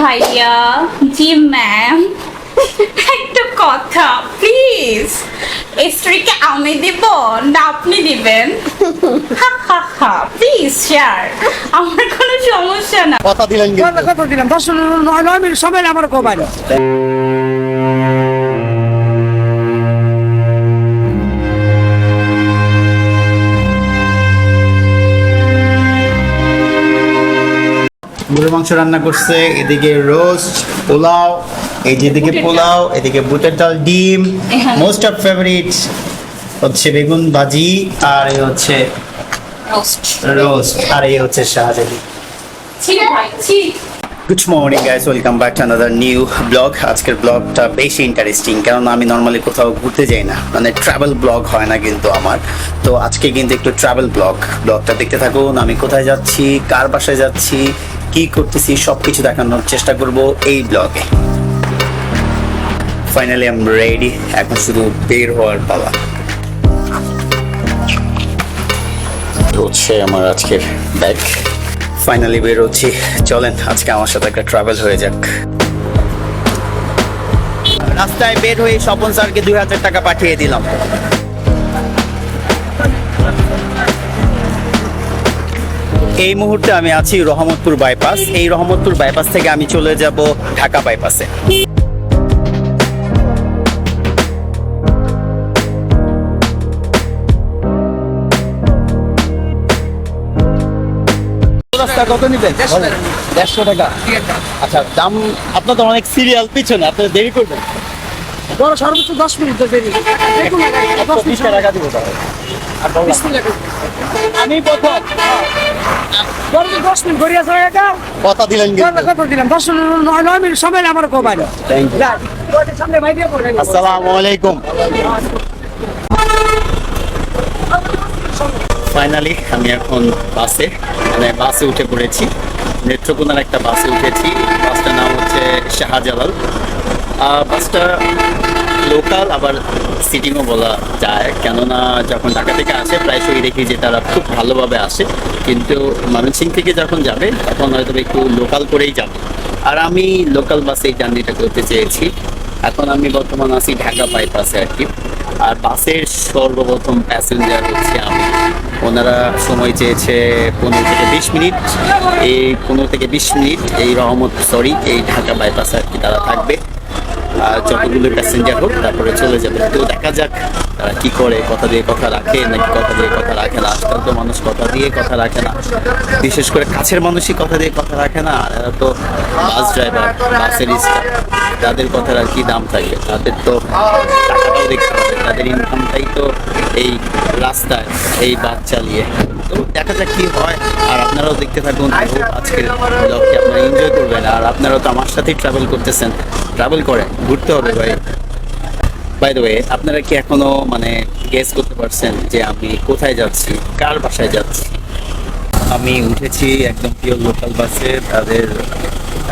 ভাইয়া। জি ম্যাম একটা কথা প্লিজ স্ত্রীকে আমি দিব না আপনি দিবেন? প্লিজ শেয়ার আমার কোনো সমস্যা না। কথা দিলেন কথা দিলাম দশ নয় নয় মিনিট সময় আমার কমাই গরুর মাংস রান্না করছে এদিকে রোস্ট পোলাও এই যে এদিকে পোলাও এদিকে বুটের ডাল ডিম মোস্ট অফ ফেভারিট হচ্ছে বেগুন ভাজি আর এই হচ্ছে রোস্ট আর এই হচ্ছে শাহজাদি। ঠিক ভাই ছি good morning guys welcome back to another new blog আজকের ব্লগটা বেশি ইন্টারেস্টিং কারণ আমি নর্মালি কোথাও ঘুরতে যাই না। মানে ট্রাভেল ব্লগ হয় না কিন্তু আমার। তো আজকে কিন্তু একটু ট্রাভেল ব্লগ ব্লগটা দেখতে থাকুন, আমি কোথায় যাচ্ছি, কার বাসায় যাচ্ছি, কি করতেছি সব কিছু দেখানোর চেষ্টা করব এই ব্লগে ফাইনালি আম রেডি এখন শুধু বের হওয়ার পালা। হচ্ছে আমার আজকের ব্যাগ ফাইনালি বেরোচ্ছি। চলেন, আজকে আমার সাথে একটা ট্রাভেল হয়ে যাক। রাস্তায় বের হয়ে স্বপন স্যারকে দুই হাজার টাকা পাঠিয়ে দিলাম। এই মুহূর্তে আমি আছি রহমতপুর বাইপাস এই রহমতপুর বাইপাস থেকে আমি চলে যাব ঢাকা বাইপাসে রাস্তা কত নিবেন? দেড়শো টাকা। আচ্ছা দাম আপনার তো অনেক সিরিয়াল পিছনে আপনি দেরি করবেন। সর্বোচ্চ দশ মিনিট দেরি। দশ বিশ মিনিট টাকা দিব। আমি প্রথম। কথা দিলেন কিন্তু। কত দিলাম। দশ নয় নয় মিনিট সময় আমার কমাই আসসালামু আলাইকুম। ফাইনালি আমি এখন বাসে। মানে বাসে উঠে পড়েছি। নেত্রকোনার একটা বাসে উঠেছি। বাসটার নাম হচ্ছে শাহজালাল। বাসটা লোকাল আবার সিটিংও বলা যায়। কেননা যখন ঢাকা থেকে আসে, প্রায়শই দেখি যে তারা খুব ভালোভাবে আসে। কিন্তু ময়মনসিং থেকে যখন যাবে, তখন হয়তো একটু লোকাল করেই যাবে। আর আমি লোকাল বাসে এই জার্নিটা করতে চেয়েছি। এখন আমি বর্তমান আছি ঢাকা বাইপাসে আর কি। আর বাসের সর্বপ্রথম প্যাসেঞ্জার হচ্ছে আমি। ওনারা সময় চেয়েছে পনেরো থেকে বিশ মিনিট। এই পনেরো থেকে বিশ মিনিট, এই রহমত সরি এই ঢাকা বাইপাসে আর কি তারা থাকবে। যতগুলো প্যাসেঞ্জার হোক, তারপরে চলে যাবে। তো দেখা যাক তারা কি করে, কথা দিয়ে কথা রাখে নাকি কথা দিয়ে কথা রাখে না। আজকাল তো মানুষ কথা দিয়ে কথা রাখে না। বিশেষ করে কাছের মানুষই কথা দিয়ে কথা রাখে না। আর তো বাস ড্রাইভার বাসের স্টাফ। তাদের কথার আর কি দাম থাকে, তাদের তো দেখতে তাদের ইনকামটাই তো এই রাস্তায়, এই বাস চালিয়ে। তো দেখা যাক কি হয়, আর আপনারাও দেখতে থাকুন আজকের ব্লগটি আপনারা এনজয় করবেন, আর আপনারাও তো আমার সাথেই ট্রাভেল করতেছেন ট্রাভেল করেন ঘুরতে হবে ভাই। বাই দ্য ওয়ে আপনারা কি এখনও মানে গেস করতে পারছেন যে আমি কোথায় যাচ্ছি, কার বাসায় যাচ্ছি? আমি উঠেছি একদম পিওর লোকাল বাসে তাদের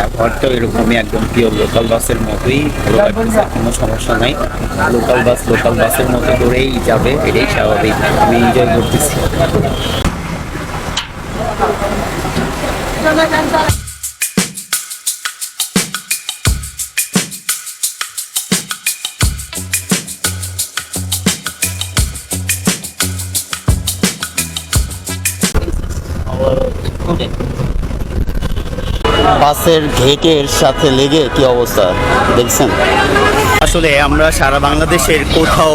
ব্যবহারটাও এরকমই একদম পিওর লোকাল বাসের মতোই ভালো লাগতেছে, কোনো সমস্যা নাই। লোকাল বাস লোকাল বাসের মতো করেই যাবে, এটাই স্বাভাবিক। আমি এনজয় করতেছি। বাসের ঘেটের সাথে লেগে কি অবস্থা? দেখছেন? আসলে আমরা সারা বাংলাদেশের কোথাও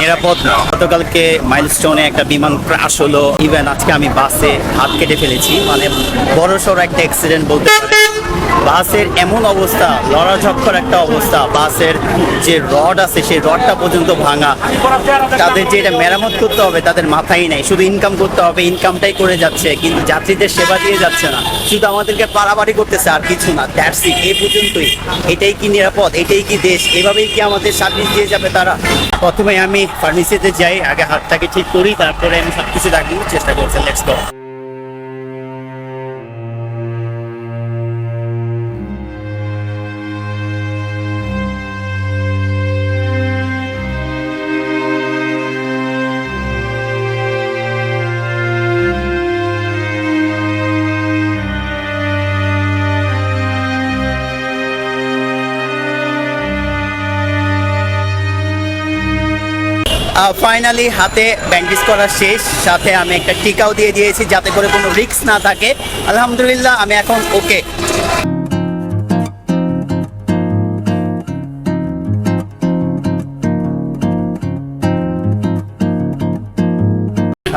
নিরাপদ গতকালকে মাইলস্টোনে একটা বিমান ক্রাশ হলো। ইভেন আজকে আমি বাসে হাত কেটে ফেলেছি। মানে বড় সড়ো একটা অ্যাক্সিডেন্ট বলতে বাসের এমন অবস্থা লড়াঝক্ষর একটা অবস্থা। বাসের যে রড আছে, সেই রডটা পর্যন্ত ভাঙা। তাদের যে এটা মেরামত করতে হবে, তাদের মাথায় নাই। শুধু ইনকাম করতে হবে ইনকামটাই করে যাচ্ছে। কিন্তু যাত্রীদের সেবা দিয়ে যাচ্ছে না। শুধু আমাদেরকে পারাবাড়ি করতেছে আর কিছু না। দ্যাটস এই পর্যন্তই। এটাই কি নিরাপদ? এটাই কি দেশ? এভাবেই কি আমাদের সার্ভিস দিয়ে যাবে তারা। প্রথমে আমি ফার্মেসিতে যাই, আগে হাতটাকে ঠিক করি, তারপরে আমি সবকিছু কিছু দেখানোর চেষ্টা করছি লেটস ফাইনালি হাতে ব্যান্ডেজ করা শেষ। সাথে আমি একটা টিকাও দিয়ে দিয়েছি যাতে করে কোনো রিস্ক না থাকে। আলহামদুলিল্লাহ, আমি এখন ওকে।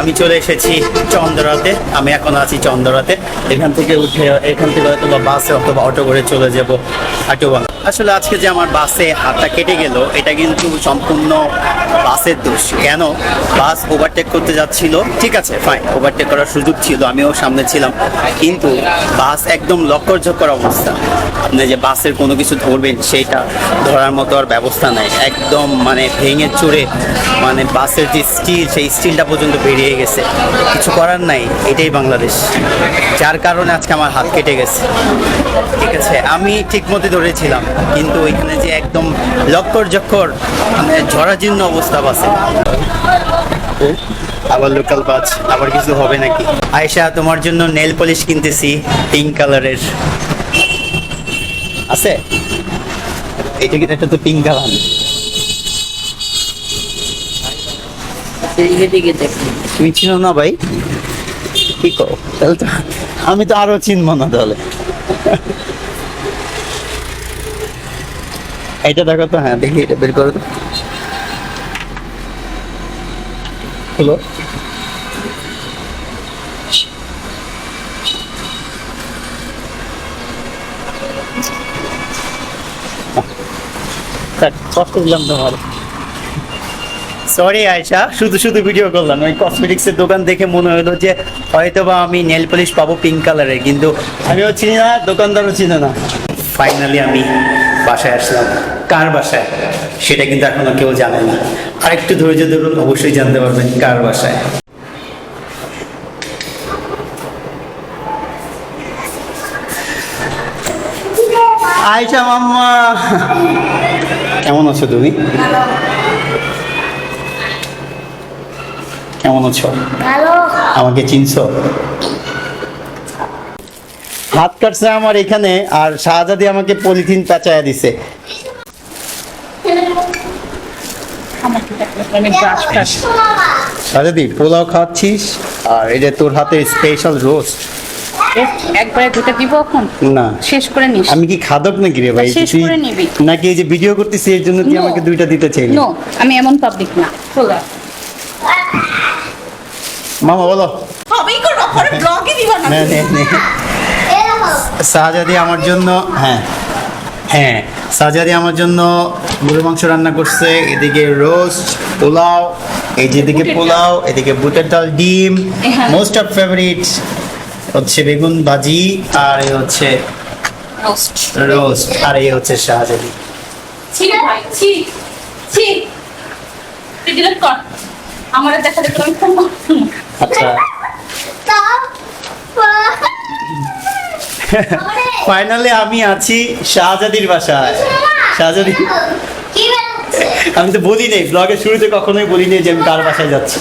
আমি চলে এসেছি চন্দ্রাতে। আমি এখন আছি চন্দ্রাতে। এখান থেকে উঠে, এখান থেকে হয়তো বাসে অথবা অটো করে চলে যাব। হাটুবাং আসলে আজকে যে আমার বাসে হাতটা কেটে গেল, এটা কিন্তু সম্পূর্ণ বাসের দোষ। কেন? বাস ওভারটেক করতে যাচ্ছিল। ঠিক আছে ফাইন ওভারটেক করার সুযোগ ছিল, আমিও সামনে ছিলাম। কিন্তু বাস একদম লক্কর ঝক্কর অবস্থা। আপনি যে বাসের কোনো কিছু ধরবেন সেইটা ধরার মতো আর ব্যবস্থা নাই। একদম মানে ভেঙে চড়ে মানে বাসের যে স্টিল সেই স্টিলটা পর্যন্ত বেরিয়ে গেছে। কিছু করার নাই, এটাই বাংলাদেশ। যার কারণে আজকে আমার হাত কেটে গেছে। ঠিক আছে, আমি ঠিক মতো ধরেছিলাম। কিন্তু ওইখানে যে একদম লক্কর জক্কর মানে ঝরাজীর্ণ অবস্থা বাসে। ও, আবার লোকাল বাস আবার কিছু হবে নাকি? আয়শা তোমার জন্য নেল পলিশ কিনতেছি পিঙ্ক কালারের আছে? এটা কি এটা তো পিঙ্ক কালার তুমি চিনো না ভাই? কি করো তাহলে তো আমি তো আরও চিনবো না তাহলে। এটা দেখো তো হ্যাঁ দেখি এটা বের করো তো। হলো কষ্ট দিলাম তোমার সরি আয়শা শুধু শুধু ভিডিও করলাম। ওই কসমেটিক্সের দোকান দেখে মনে হলো যে হয়তো বা আমি নেল পলিশ পাবো পিঙ্ক কালারের কিন্তু আমিও চিনি না দোকানদারও চিনি না। ফাইনালি আমি বাসায় আসলাম। কার বাসায়? সেটা কিন্তু এখনও কেউ জানে না। আরেকটু ধৈর্য ধরুন অবশ্যই জানতে পারবেন কার বাসায়। আয়শা মাম্মা। কেমন আছো তুমি? কেমন আছো? আমাকে চিনছো? হাত কাটছে আমার এখানে আর শাহজাদি আমাকে পলিথিন পেঁচায় দিছে। শাহজাদি পোলাও খাচ্ছিস আর এটা তোর হাতে স্পেশাল রোস্ট একবারে দুটো দিব এখন? না। শেষ করে নিস। আমি কি খাদক নাকি রে ভাই? শেষ করে নিবি। নাকি এই যে ভিডিও করতেছি এর জন্য তুই আমাকে দুইটা দিতে চাইলি? নো আমি এমন পাবলিক না। মামা বলো। হবেই করো পরে ব্লগে দিবা না। নে, নে, নে। এরকম শাহজাদি আমার জন্য হ্যাঁ হ্যাঁ শাহজাদি আমার জন্য গরু মাংস রান্না করছে। এদিকে রোস্ট পোলাও এই যে যেদিকে পোলাও এদিকে বুটের ডাল ডিম। মোস্ট অফ ফেভারিট হচ্ছে বেগুন ভাজি আর এই হচ্ছে রোস্ট রোস্ট আর এই হচ্ছে শাহজাদি। আমার দেখা দেখে আমি আচ্ছা। ফাইনালি আমি আছি শাহজাদির বাসায়। শাহজাদি আমি তো বলি নেই ব্লগের শুরুতে কখনোই বলি নেই যে আমি কার বাসায় যাচ্ছি।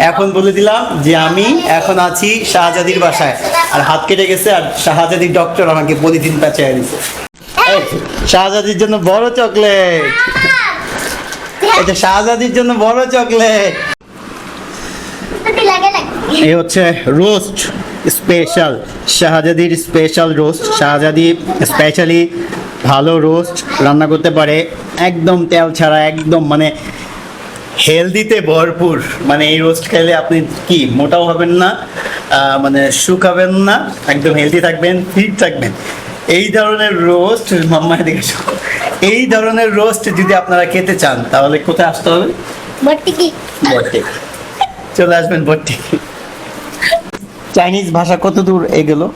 এখন বলে দিলাম যে আমি এখন আছি শাহজাদির বাসায়। আর হাত কেটে গেছে আর শাহজাদির ডক্টর আমাকে পলিথিন পেঁচায় এই, শাহজাদির জন্য বড় চকলেট এটা শাহজাদির জন্য বড় চকলেট এই হচ্ছে রোস্ট স্পেশাল শাহজাদির স্পেশাল রোস্ট শাহজাদি স্পেশালি ভালো রোস্ট রান্না করতে পারে। একদম তেল ছাড়া একদম মানে হেলদিতে ভরপুর। মানে এই রোস্ট খেলে আপনি কি মোটাও হবেন না মানে শুকাবেন না একদম হেলদি থাকবেন ফিট থাকবেন। এই ধরনের রোস্ট মাম্মা দেখে এই ধরনের রোস্ট যদি আপনারা খেতে চান তাহলে কোথায় আসতে হবে? ভর্তি কি বটে চলে আসবেন বটে চাইনিজ ভাষা কত দূর এগেলো?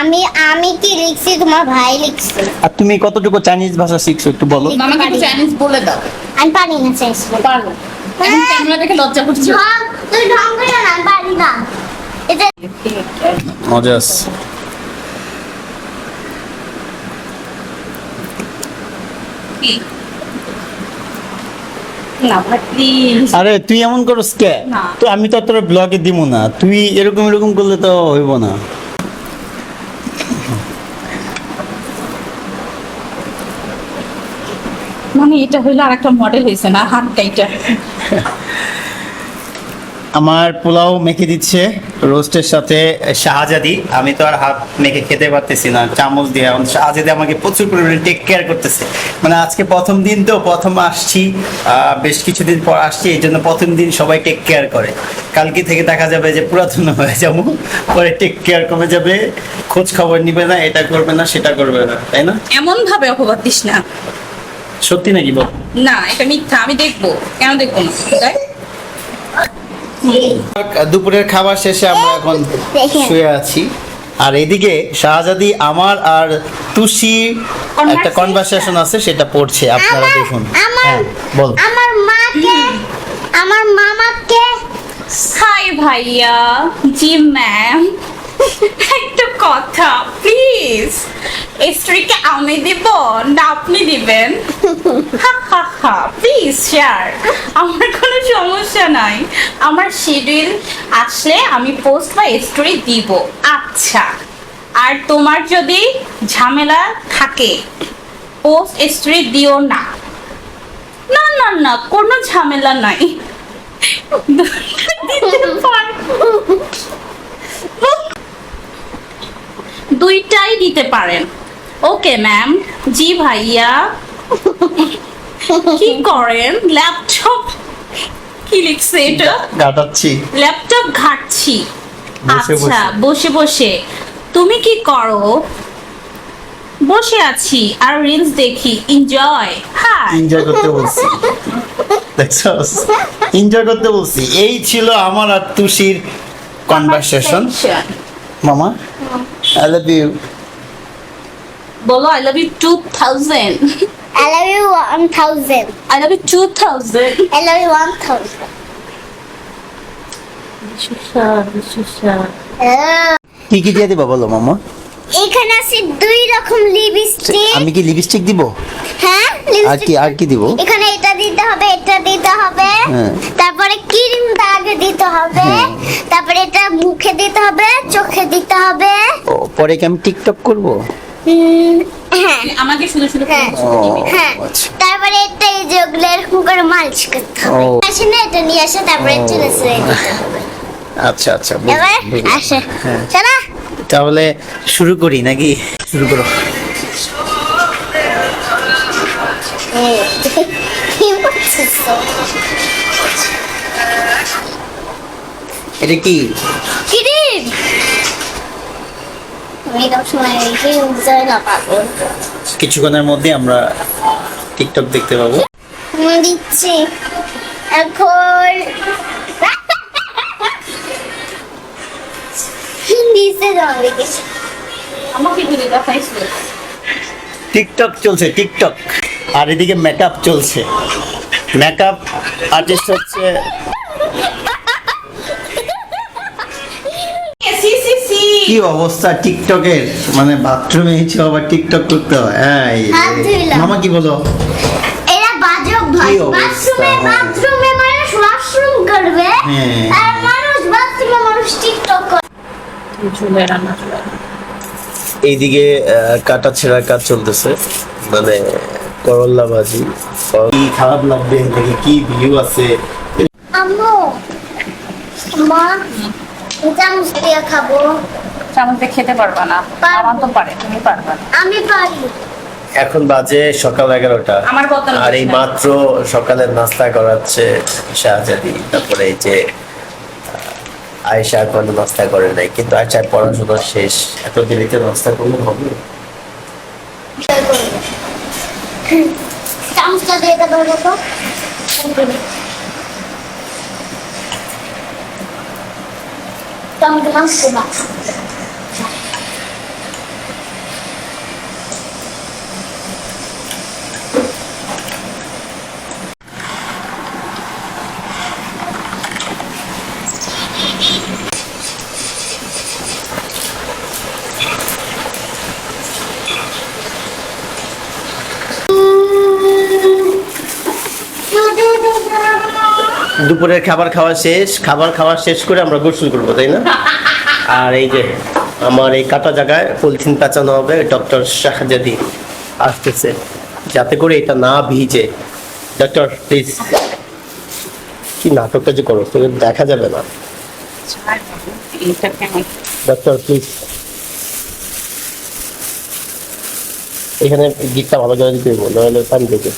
আমি আমি কি লিখছি? তোমার ভাই লিখছে। আর তুমি কতটুকু চাইনিজ ভাষা শিখছো একটু বলো। আমাকে একটু চাইনিজ বলে দাও। আমি পারি না চেঞ্জ পারো। এখন ক্যামেরা দেখে লজ্জা করছ। তুই ঢং করে না আমি পারি না। এটা মজাস কি? না আরে তুই এমন করস কে? তো আমি তো তোর ব্লগে দিব না। তুই এরকম এরকম করলে তো হইব না। মানে এটা হইল আর একটা মডেল হয়েছে না হাত কাইটা আমার পোলাও মেখে দিচ্ছে রোস্টের সাথে শাহজাদি। আমি তো আর হাত মেখে খেতে পারতেছি না চামচ দিয়ে। এখন শাহজাদি আমাকে প্রচুর পরিমাণে টেক কেয়ার করতেছে। মানে আজকে প্রথম দিন তো প্রথম আসছি বেশ কিছুদিন পর আসছি এই জন্য প্রথম দিন সবাই টেক কেয়ার করে। কালকে থেকে দেখা যাবে যে পুরাতন হয়ে যাব পরে টেক কেয়ার কমে যাবে খোঁজ খবর নিবে না এটা করবে না সেটা করবে না তাই না? এমন ভাবে অপবাদ দিস না। সত্যি নাকি বল? না এটা মিথ্যা আমি দেখব। কেন দেখব না। দুপুরের খাবার শেষে আমরা এখন শুয়ে আছি। আর এদিকে শাহজাদি আমার আর তুষি একটা কনভারসেশন আছে সেটা পড়ছে আপনারা দেখুন। আমার- হ্যাঁ বল। আমার মাকে আমার মামাকে হাই ভাইয়া জি ম্যাম একটা কথা প্লিজ স্ত্রীকে আমি দিব না আপনি দিবেন? প্লিজ শেয়ার আমার কোনো সমস্যা নাই। আমার শিডিউল আসলে আমি পোস্ট বা স্টোরি দিব। আচ্ছা আর তোমার যদি ঝামেলা থাকে পোস্ট স্টোরি দিও না। না না না, কোনো ঝামেলা নাই। দুইটাই দিতে পারেন। ওকে ম্যাম জি ভাইয়া কি করেন ল্যাপটপ কি লিখছে এটা কাটাচ্ছি ল্যাপটপ ঘাটছি বসে আচ্ছা বসে। বসে বসে তুমি কি করো বসে আছি আর রিলস দেখি এনজয় হ্যাঁ এনজয় করতে বলছি দেখছস এনজয় করতে বলছি এই ছিল আমার আর তুষির কনভারসেশন মামা আই লাভ ইউ বলো I love you two thousand I love you one thousand. I love you two thousand I love you one thousand. কি কি দিয়ে দিবা বলো মামা? এখানে আছে দুই রকম লিপস্টিক আমি কি লিপস্টিক দিব? হ্যাঁ আর কি আর কি দিব? এখানে এটা দিতে হবে এটা দিতে হবে। হ্যাঁ। তারপরে ক্রিমটা আগে দিতে হবে। হ্যাঁ। তারপরে এটা মুখে দিতে হবে চোখে দিতে হবে। পরে কি আমি টিকটক করব? আমাকে হ্যাঁ। হ্যাঁ আচ্ছা। তারপরে এটা এই যে ওগুলো এরকম করে মালিশ করতে হবে। আসে না এটা নিয়ে আসে তারপরে। চলে আচ্ছা আচ্ছা। আসে। হ্যাঁ। চলো। তাহলে শুরু করি নাকি? শুরু করো। কি এটা কি? কিরিম মেকআপ সময় কি উজ্জ্বল না পাবো কিছুক্ষণের মধ্যে আমরা টিকটক দেখতে পাবো। দিচ্ছি এখন। টিকটক চলছে টিকটক। আর এদিকে মেকআপ চলছে। মেকআপ আর্টিস্ট হচ্ছে কি অবস্থা টিকটকের? মানে বাথরুমে এসে আবার টিকটক করতে হয়? এই। মামা কি বলো? এরা বাজক ভাই অবস্থা, বাথরুমে। বাথরুমে মানুষ ওয়াশরুম করবে। হ্যাঁ। আর মানুষ বাথরুমে মানুষ টিকটক করবে ঝুলে রান্না চলে। এইদিকে কাটা ছেঁড়ার কাজ চলতেছে। মানে করল্লা ভাজি। কি খারাপ লাগবে? দেখি কি ভিউ আছে? আম্মু মা চামচ দিয়ে খাব। চামচ দিয়ে খেতে পারবা না। আমার তো পারে তুমি পারবা আমি পারি। এখন বাজে সকাল এগারোটা। আর এই মাত্র সকালের নাস্তা করাচ্ছে শাহজাদি। তারপরে এই যে আয়েশা এখনও নাস্তা করে নাই। কিন্তু আয়েশার পড়াশোনা শেষ। এত দেরিতে নাস্তা করলে হবে? চামচটা দিয়ে দুপুরের খাবার খাওয়া শেষ খাবার খাওয়া শেষ করে আমরা গোসল করব তাই না? আর এই যে আমার এই কাটা জায়গায় পলিথিন পেঁচানো হবে ডক্টর শাহজাদি আসতেছে। যাতে করে এটা না ভিজে। ডক্টর প্লিজ কি নাটকটা যে করো তোকে দেখা যাবে না। ডক্টর প্লিজ এখানে গিকটা ভালো করে দিতে হইব নাহলে পানি দেবে